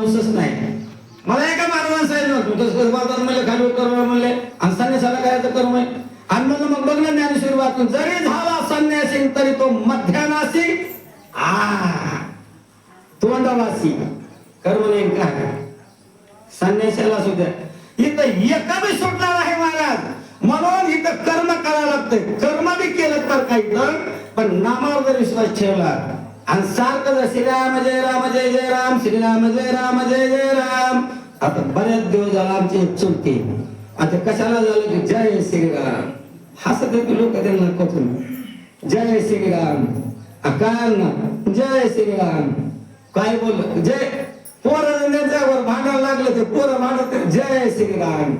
माणूसच नाही. मला एका महाराजांना सांगितलं तुमचं महाराज म्हणलं खाली कर्म म्हणले. आणि संन्यासाला काय तर आहे म्हणे आणि म्हणलं मग बघ ना ज्ञानेश्वरी वाचून जरी झाला संन्यासी तरी तो मध्यानासी. आ तोंडवासी. कर्म नाही काय? संन्यासाला सुद्धा इथं एका बी सुटणार आहे महाराज. म्हणून इथं कर्म करावं लागतंय. कर्म बी केलं तर काही तर पण नामावर जर विश्वास ठेवला आणि सारखं श्रीराम जय राम जय जय राम श्रीराम जय राम जय जय राम. आता बऱ्याच दिवस झाला आमची एक चुलती. आता कशाला झालं की जय श्रीराम हसत होते लोक त्यांना कथून जय श्रीराम आ, काय ना? जय श्रीराम काय बोल जय. पोरं त्यांच्यावर भांडायला लागलं ते पोरं भांडत जय श्रीराम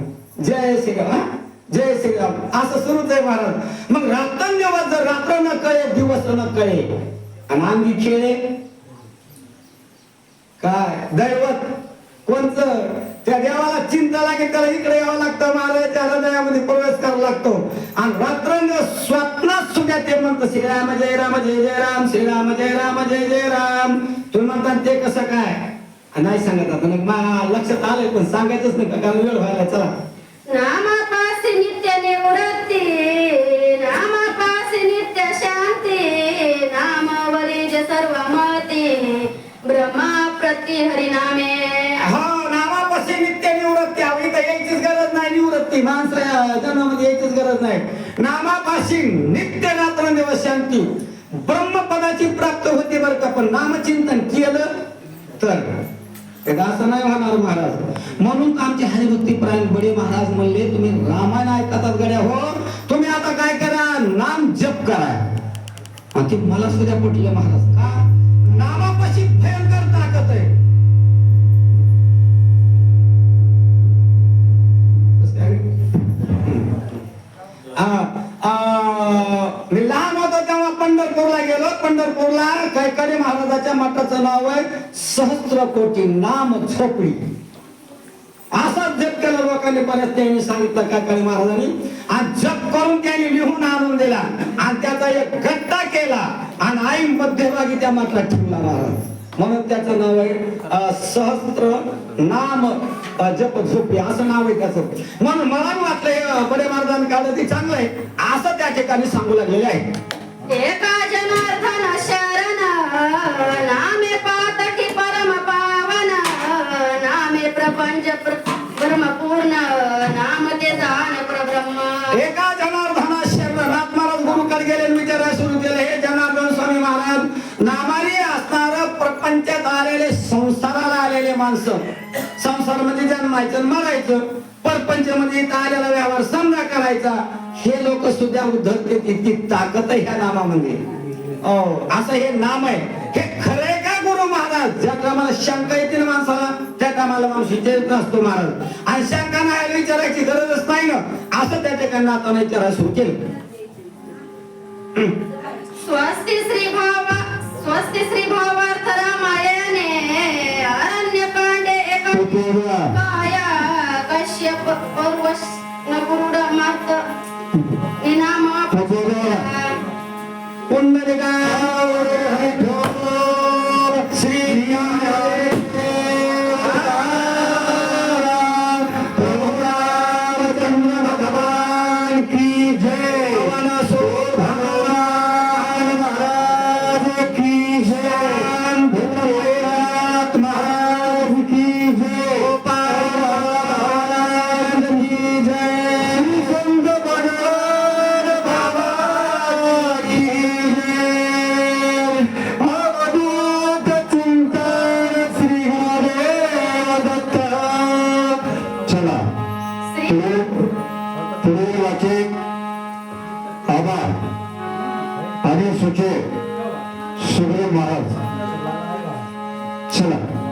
जय श्रीराम जय श्रीराम असं सुरूच आहे महाराज. मग रात्रंदिवस जर रात्र न कळे दिवस न कळे आणि अंगी खेळे काय? दैवत. कोणचं त्या देवाला चिंता लागेल त्याला इकडे यावं लागतं महाराजाच्या हृदयामध्ये प्रवेश करावा लागतो. आणि रात्रंग स्वप्नात सुद्धा ते म्हणतं श्रीराम जय राम जय जय राम श्रीराम जय राम जय जय राम. तुम्ही म्हणतात ते कसं काय? नाही सांगत आता. मग मा- लक्षात आलंय पण सांगायचंच नाही का? कारण वेळ व्हायला चला. नामावरी सर्व मती ब्रह्मा प्रति हरिनामे. हो नामापाशी नित्य निवृत्ती. अहो, इथं यायचीच गरज नाही निवृत्ती. माणस जन्मामध्ये यायचीच गरज नाही. नामापाशी नित्य रात्र देव शांती. ब्रह्मपदाची प्राप्त होते बरं का पण नामचिंतन केलं तर. ते असं नाही होणार महाराज. म्हणून आमचे हरिभक्ती प्राण बडे महाराज म्हणले तुम्ही रामायण ऐकतात गड्या हो. तुम्ही आता काय करा? नाम जप करा. आणि ते मला सुद्धा पटलं महाराज? का? नामापाशी भयंकर ताकद आहे. मी लहान होतो तेव्हा पंढरपूरला गेलो. पंढरपूरला कैकाडी महाराजाच्या मठाचं नाव आहे सहस्त्र कोटी नाम झोपडी. असाच जप केला लोकांनी परत त्यांनी सांगितलं काकाळी महाराजांनी आणि जप करून त्याने लिहून आणून दिला. आणि त्याचा एक गट्टा केला. आणि आई मध्यभागी त्या मठात ठेवला महाराज. म्हणून त्याचं नाव आहे सहस्त्र नाम जप झोपी. असं नाव आहे त्याचं. म्हणून मला बी वाटलं बडे महाराजांनी काढलं ते चांगलं आहे. असं त्या ठिकाणी सांगू लागलेले आहे. एका जनार्दन शरण नामे पातकी परम पावन नामे प्रपंच ब्रह्म पूर्ण नाम ते जाण प्रब्रह्मा. एका जनार्दना शरणात महाराज गुरुकडे गेले आणि विचारायला सुरू केले. हे जनार्दन स्वामी महाराज नामारी असणार प्रपंचात आलेले संसाराला आलेले माणसं. संसार म्हणजे जन्मायचं मरायचं. परपंच म्हणजे इथं आलेला व्यवहार समजा करायचा. हे लोक सुद्धा उद्धरते तितकी ताकद आहे ह्या नामामध्ये. हो असं हे नाम आहे. हे खरे का गुरु महाराज? ज्या टायमाला शंका येतील माणसाला त्या टायमाला माणूस नसतो महाराज. आणि शंका नाही विचारायची गरजच नाही ना असं त्या ठिकाणी आता विचारायला सुरू केलं. स्वस्ति श्री भावा स्वस्ति श्री भावार्थ रामायणे अरण्य कांडे एक काया कश्यप पौर्वश नकुरुड मात निनामा पुंडलिका पुढे वाचे आभार आणि सुखे सुग्रे महाराज. चला.